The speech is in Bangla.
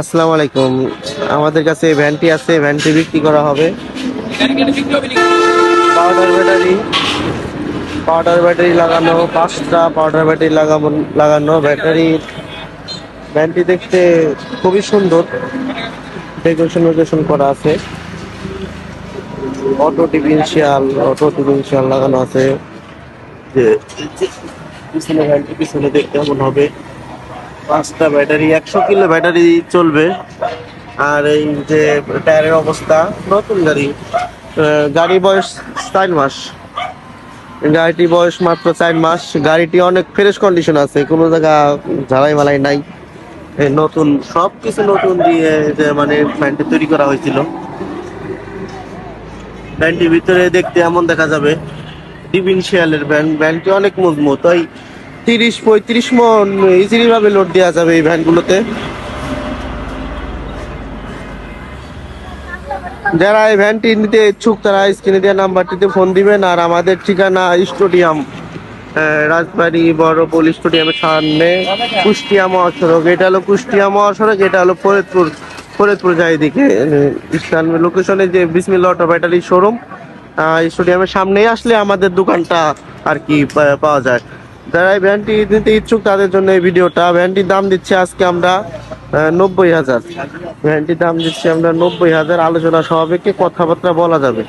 আসসালামু আলাইকুম। আমাদের কাছে ভ্যানটি আছে, ভ্যানটি বিক্রি করা হবে। পাউডার ব্যাটারি পাউডার ব্যাটারি লাগানো, পাঁচটা পাউডার ব্যাটারি লাগানো লাগানো ব্যাটারি। ভ্যানটি দেখতে খুবই সুন্দর। ডেকোরেশন মেকোরেশন করা আছে। অটো ডিফেন্সিয়াল অটো ডিফেন্সিয়াল লাগানো আছে। যে পিছনে ভ্যানটি, পিছনে দেখতে কেমন হবে। পাঁচটা ব্যাটারি, একশো কিলো ব্যাটারি চলবে। আর এই যে টায়ারের অবস্থা, নতুন গাড়ি। গাড়ি বয়স চার মাস। গাড়িটি বয়স মাত্র চার মাস। গাড়িটি অনেক ফ্রেশ কন্ডিশন আছে, কোনো জায়গা ঝালাই মালাই নাই নতুন সব কিছু নতুন দিয়ে যে মানে প্যান্টটি তৈরি করা হয়েছিল। প্যান্টটির ভিতরে দেখতে এমন দেখা যাবে। ডিভিনশিয়ালের ব্যান্ড ব্যান্ডটি অনেক মজবুত। ওই তিরিশ, পঁয়ত্রিশ মন ইজিলি ভাবে লোড দেওয়া যাবে এই ভ্যানগুলোতে যারা এই ভ্যানটি নিতে ইচ্ছুক, তারা স্ক্রিনে দেওয়া নাম্বারটিতে ফোন দিবেন আর আমাদের ঠিকানা স্টেডিয়াম রাজবাড়ি বড় বড়পোল স্টেডিয়ামের সামনে, কুষ্টিয়া মহাসড়ক। এটা হলো কুষ্টিয়া মহাসড়ক, এটা হলো ফরিদপুর ফরিদপুর যায় দিকে ইসলাম লোকেশনে যে বিসমিল্লা অটো ব্যাটারি শোরুম স্টেডিয়ামের সামনেই আসলে আমাদের দোকানটা আর কি পাওয়া যায়। যারা এই ভ্যানটি নিতে ইচ্ছুক তাদের জন্য এই ভিডিওটা। ভ্যানটির দাম দিচ্ছি আজকে আমরা নব্বই হাজার। ভ্যানটির দাম দিচ্ছি আমরা নব্বই হাজার। আলোচনা সভাপেক্ষে কথাবার্তা বলা যাবে।